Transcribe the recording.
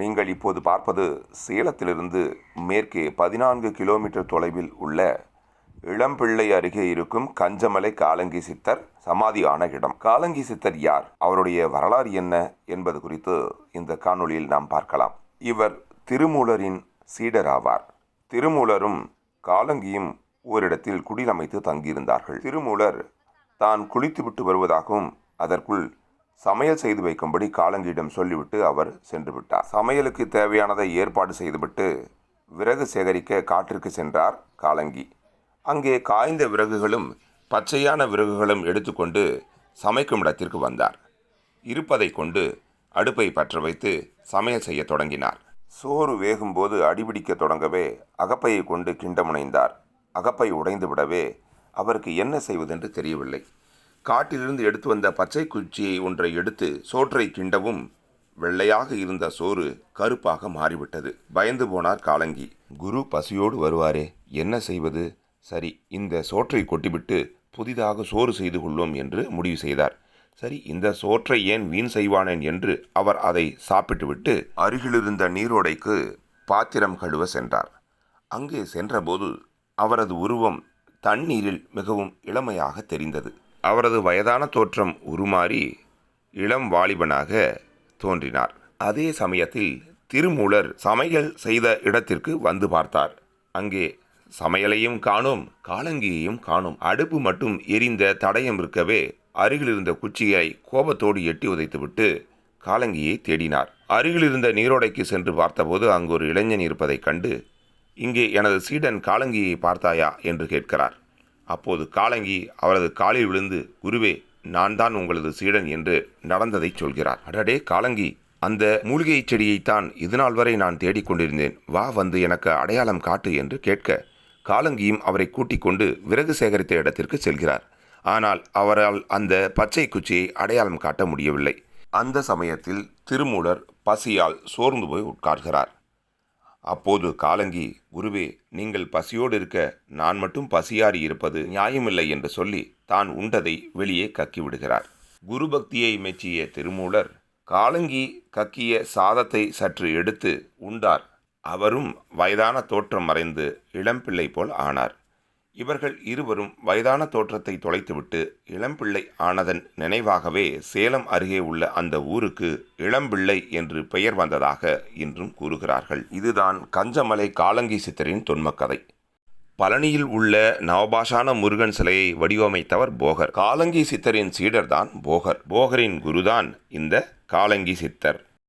நீங்கள் இப்போது பார்ப்பது சேலத்திலிருந்து மேற்கே பதினான்கு கிலோமீட்டர் தொலைவில் உள்ள இளம்பிள்ளை அருகே இருக்கும் கஞ்சமலை காலங்கி சித்தர் சமாதியான இடம். காலங்கி சித்தர் யார்? அவருடைய வரலாறு என்ன என்பது குறித்து இந்த காணொளியில் நாம் பார்க்கலாம். இவர் திருமூலரின் சீடர் ஆவார் திருமூலரும் காலங்கியும் ஓரிடத்தில் குடிலமைத்து தங்கியிருந்தார்கள். திருமூலர் தான் குளித்துவிட்டு வருவதாகவும் அதற்குள் சமையல் செய்து வைக்கும்படி காலங்கியிடம் சொல்லிவிட்டு அவர் சென்று விட்டார் சமையலுக்கு தேவையானதை ஏற்பாடு செய்துவிட்டு விறகு சேகரிக்க காட்டிற்கு சென்றார் காலங்கி. அங்கே காய்ந்த விறகுகளும் பச்சையான விறகுகளும் எடுத்துக்கொண்டு சமைக்கும் இடத்திற்கு வந்தார். இருப்பதை கொண்டு அடுப்பை பற்ற வைத்து சமையல் செய்ய தொடங்கினார். சோறு வேகும்போது அடிபிடிக்க தொடங்கவே அகப்பையை கொண்டு கிண்டமுனைந்தார் அகப்பை உடைந்து விடவே அவருக்கு என்ன செய்வதென்று தெரியவில்லை. காட்டிலிருந்து எடுத்து வந்த பச்சை குச்சியை ஒன்றை எடுத்து சோற்றை கிண்டவும் வெள்ளையாக இருந்த சோறு கருப்பாக மாறிவிட்டது. பயந்து போனார் காலங்கி. குரு பசியோடு வருவாரே என்ன செய்வது? சரி இந்த சோற்றை கொட்டிவிட்டு புதிதாக சோறு செய்து கொள்வோம் என்று முடிவு செய்தார். சரி இந்த சோற்றை ஏன் வீண் செய்வானேன் என்று அவர் அதை சாப்பிட்டுவிட்டு அருகிலிருந்த நீரோடைக்கு பாத்திரம் கழுவ சென்றார். அங்கே சென்றபோது அவரது உருவம் தண்ணீரில் மிகவும் இளமையாக தெரிந்தது. அவரது வயதான தோற்றம் உருமாறி இளம் வாலிபனாக தோன்றினார். அதே சமயத்தில் திருமூலர் சமையல் செய்த இடத்திற்கு வந்து பார்த்தார். அங்கே சமையலையும் காணோம் காலங்கியையும் காணோம். அடுப்பு மட்டும் எரிந்த தடயம் இருக்கவே அருகிலிருந்த குச்சியை கோபத்தோடு எட்டி உதைத்துவிட்டு காலங்கியை தேடினார். அருகிலிருந்த நீரோடைக்கு சென்று பார்த்தபோது அங்கு ஒரு இளைஞன் இருப்பதைக் கண்டு இங்கே எனது சீடன் காலங்கியை பார்த்தாயா? என்று கேட்கிறார். அப்போது காலங்கி அவரது காலில் விழுந்து குருவே நான் தான் உங்களது சீடன் என்று நடந்ததை சொல்கிறார். அடடே காலங்கி அந்த மூலிகை செடியைத்தான் இதுநாள் வரை நான் தேடிக்கொண்டிருந்தேன் வா வந்து எனக்கு அடையாளம் காட்டு என்று கேட்க காலங்கியும் அவரை கூட்டிக் கொண்டு விறகு சேகரித்த இடத்திற்கு செல்கிறார். ஆனால் அவரால் அந்த பச்சை குச்சியை அடையாளம் காட்ட முடியவில்லை. அந்த சமயத்தில் திருமூலர் பசியால் சோர்ந்து போய் உட்கார்கிறார். அப்போது காலங்கி குருவே நீங்கள் பசியோடு இருக்க நான் மட்டும் பசியாறி இருப்பது நியாயமில்லை என்று சொல்லி தான் உண்டதை வெளியே கக்கிவிடுகிறார் குரு பக்தியை மெச்சிய திருமூலர் காலங்கி கக்கிய சாதத்தை சற்று எடுத்து உண்டார். அவரும் வயதான தோற்றம் மறைந்து இளம்பிள்ளை போல் ஆனார். இவர்கள் இருவரும் வயதான தோற்றத்தை தொலைத்துவிட்டு இளம்பிள்ளை ஆனதன் நினைவாகவே சேலம் அருகே உள்ள அந்த ஊருக்கு இளம்பிள்ளை என்று பெயர் வந்ததாக இன்றும் கூறுகிறார்கள். இதுதான் கஞ்சமலை காலங்கி சித்தரின் தொன்மக்கதை. பழனியில் உள்ள நவபாஷான முருகன் சிலையை வடிவமைத்தவர் போகர். காலங்கி சித்தரின் சீடர்தான் போகர். போகரின் குருதான் இந்த காலங்கி சித்தர்.